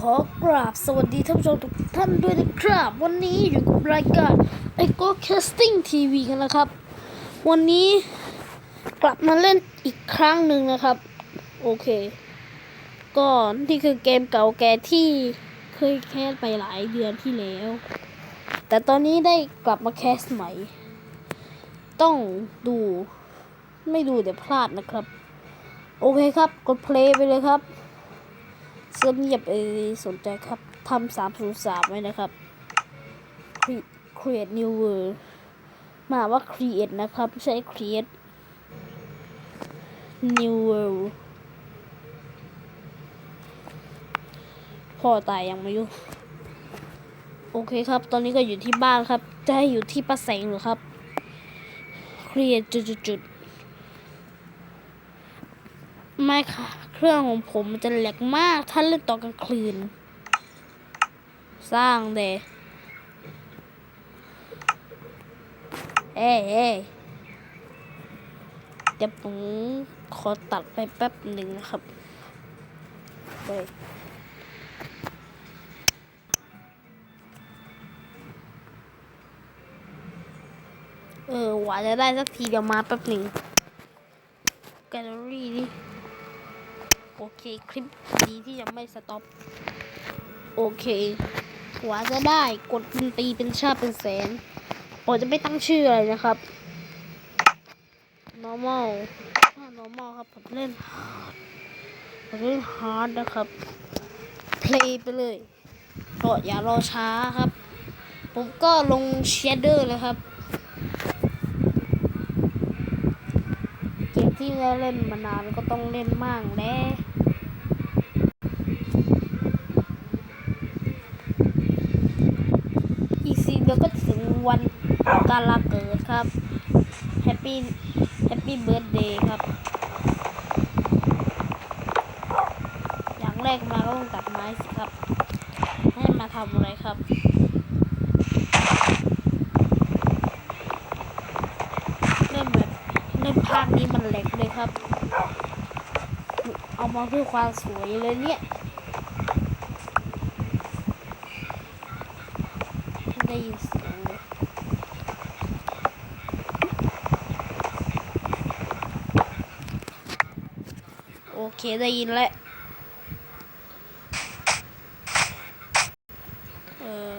ขอกราบสวัสดีท่านผู้ชมทุกท่านด้วยนะครับ วันนี้อยู่กับรายการ Echo Casting TV กันนะครับ วันนี้กลับมาเล่นอีกครั้งหนึ่งนะครับ โอเค ก็นี่คือเกมเก่าแก่ที่เคยแคสไปหลายเดือนที่แล้ว แต่ตอนนี้ได้กลับมาแคสใหม่ ต้องดู ไม่ดูเดี๋ยวพลาดนะครับ โอเคครับ กดเพลย์ไปเลยครับ เสื้อเงียบเอยสนใจครับทำสามศูนย์สามไว้นะครับ create new world มาว่า create นะครับใช่ create new world พ่อตายยังไม่รู้โอเคครับ ตอนนี้ก็อยู่ที่บ้านครับ จะให้อยู่ที่ป้าแสงหรือครับ create จุดๆๆไม่ค่ะ เครื่องของผมมันจะแหลกมากถ้าเล่นตอนกลางคืน สร้างเดเอ้เอ้เดี๋ยวผมขอตัดไปแป๊บหนึ่งนะครับเฮ้ยเออหว่าจะได้สักทีเดี๋ยวมาแป๊บหนึ่งแกลเลอรี่นี่ โอเค คลิปดีที่ยังไม่สต็อป โอเคกว่าจะได้กดเป็นปีเป็นชาติเป็นแสนผมจะไม่ตั้งชื่ออะไรนะครับ normal ถ้า normal ครับผมเล่น hard ผมเล่น hard นะครับ play ไปเลยรออย่ารอช้าครับ ผมก็ลง shader เลยครับ เกมที่เราเล่นมานานก็ต้องเล่นมั่งแน่อีกสี่เดือนก็ถึงวัน การลาเกิดครับแฮปปี้แฮปปี้เบิร์ดเดย์ครับ อย่างแรกมาก็ต้องตัดไม้สิครับ ให้มาทำอะไรครับเล่นแบบในภาคนี้มันแหลกเลยครับ เอามาเพื่อความสวยเลยเนี่ย ได้ยินเสียงเลยโอ เคได้ยินแล้วเออ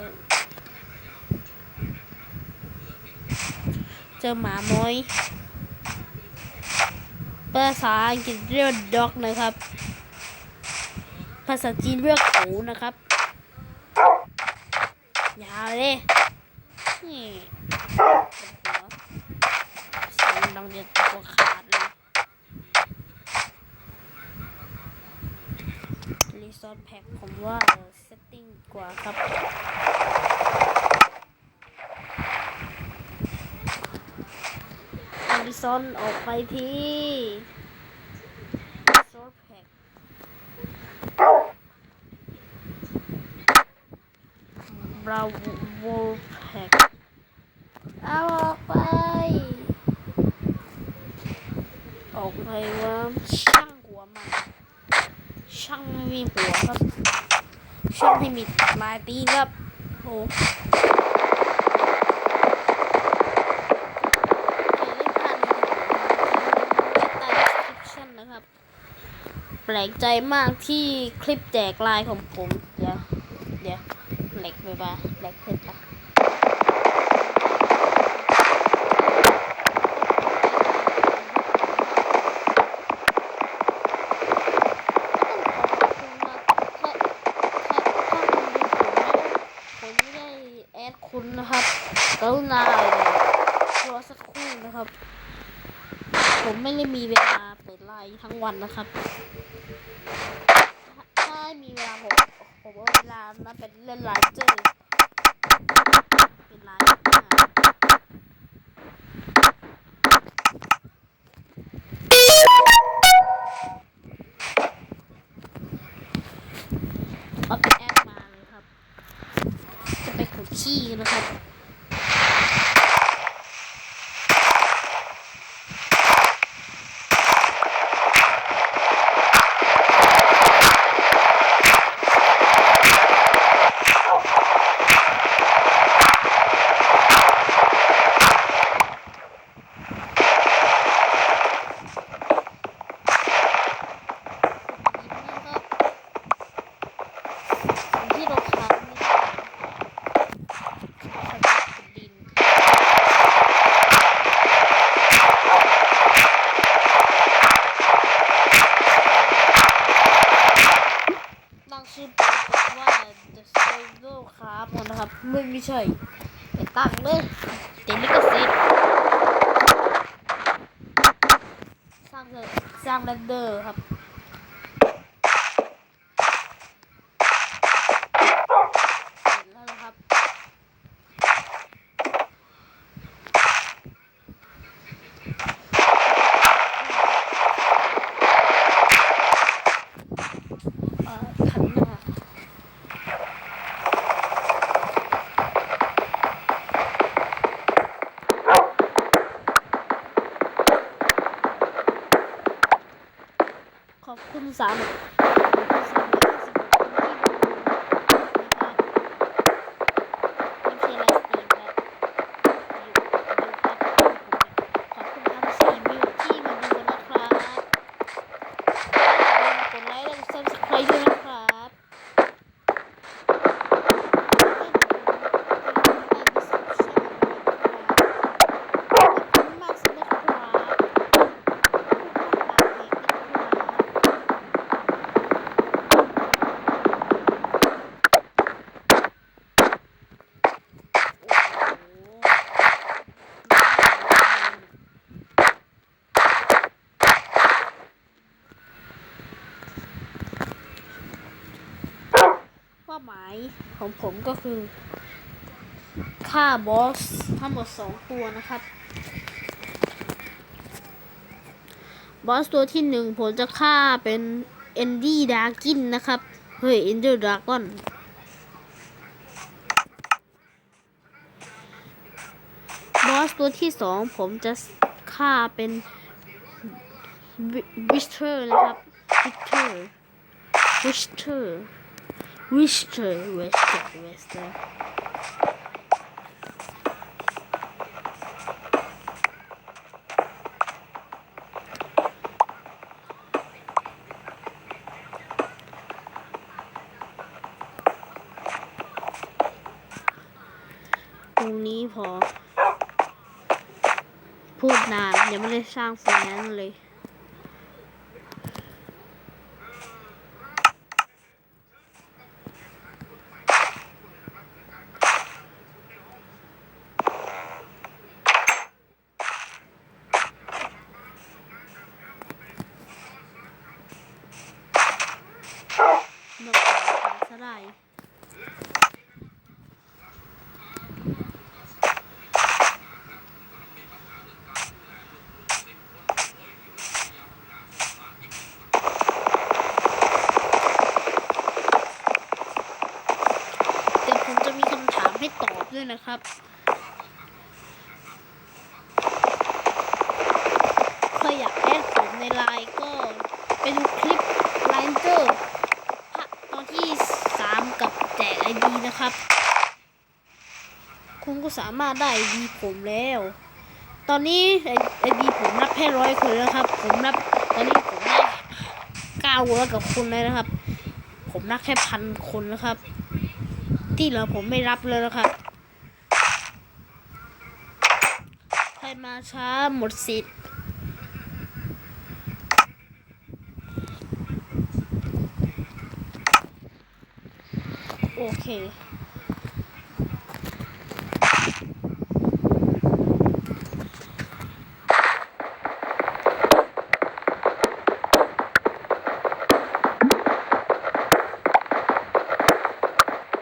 เจอหมาม้อยภาษาอังกฤษเรียกว่า dog นะครับ ภาษาจีนเรียกหูนะครับย่าเลยนี่เสียงดังเดียวตัวขาด เลยรีสอร์ทแพ็คผมว่าเซตติ้งกว่าครับ อาริซอนออกไปทีซอร์แพ็กบราวโวแพ็กเอาออกไป ออกไปว่าม ช่างไม่มีหัวครับ ช่างให้มีลายตีนครับโอ้นะครับแปลกใจมากที่คลิปแจกลายของผม เดี๋ยว เดี๋ยวแหลกไปปะแหลกเพิ่มปะผมไม่ได้แอดคุณ นะครับกรุณารอสักครู่นะครับ ผมไม่ได้มีเวลาเปิดไลน์ทั้งวันนะครับ ที่เราค้างชื่อบอกว่า The Stable ครับนะครับไม่ไม่ใช่เป็นตั้งเลยเติดลิขสิทธิ์สร้างเลยสร้างแรนเดอร์ครับ หมายของผมก็คือฆ่าบอสทั้งหมดสองตัวนะครับ บอสตัวที่หนึ่งผมจะฆ่าเป็นเอนดี้ดากินนะครับ เฮ้ยเอนเดอร์ดากอนบอสตัวที่สองผมจะฆ่าเป็นวิสเทอร์นะครับวิสเทอร์วิสเทอร์ วิสเทอร์วิสเทอร์วิสเทอร์ตรงนี้พอ พูดนานยังไม่ได้สร้างไฟแนนเลย นกขาว สลายเดี๋ยวผมจะมีคำถามให้ตอบด้วยนะครับ ใครอยากแอดผมในไลน์ก็ไปดูคลิปไลน์เจอร์ตอนที่สามกับแจกไอดี นะครับ คุณก็สามารถได้ดีผมแล้ว ตอนนี้ไอดีผมนับแค่ร้อยคนแล้วครับ ผมนับตอนนี้ผมได้เก้าร้อยกับคุณเลยนะครับ ผมนับแค่พันคนนะครับ ที่เหลือผมไม่รับเลยนะครับใครมาช้าหมดสิทธิ์โอเค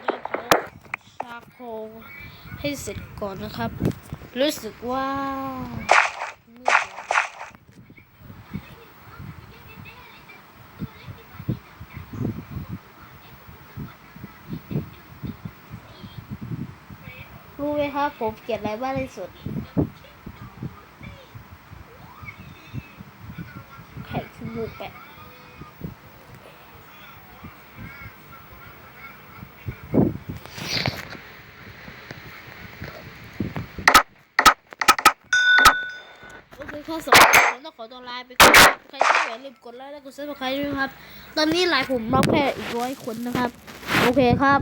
เดี๋ยวเผา ชาโคให้เสร็จก่อนนะครับ รู้สึกว่ารู้ไหมครับผมเกลียดอะไรบ้างที่สุดไข่ขี้มูกแปะ โอเคข้อสองผมต้องขอตัว ลาไปก่อนใครชอบอย่าลืมกดไลค์และกดซับสไครต์ด้วยครับ ตอนนี้ไลน์ผมรับแค่อีกร้อยคนนะครับ โอเคครับ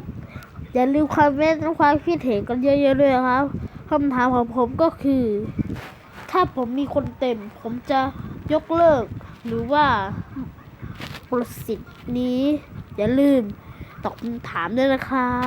อย่าลืมคอมเมนต์และความคิดเห็นกันเยอะๆด้วยครับคำถามของผมก็คือ ถ้าผมมีคนเต็ม ผมจะยกเลิก หรือว่าปรสิทธิ์นี้ อย่าลืมตอบคำถามด้วยนะครับ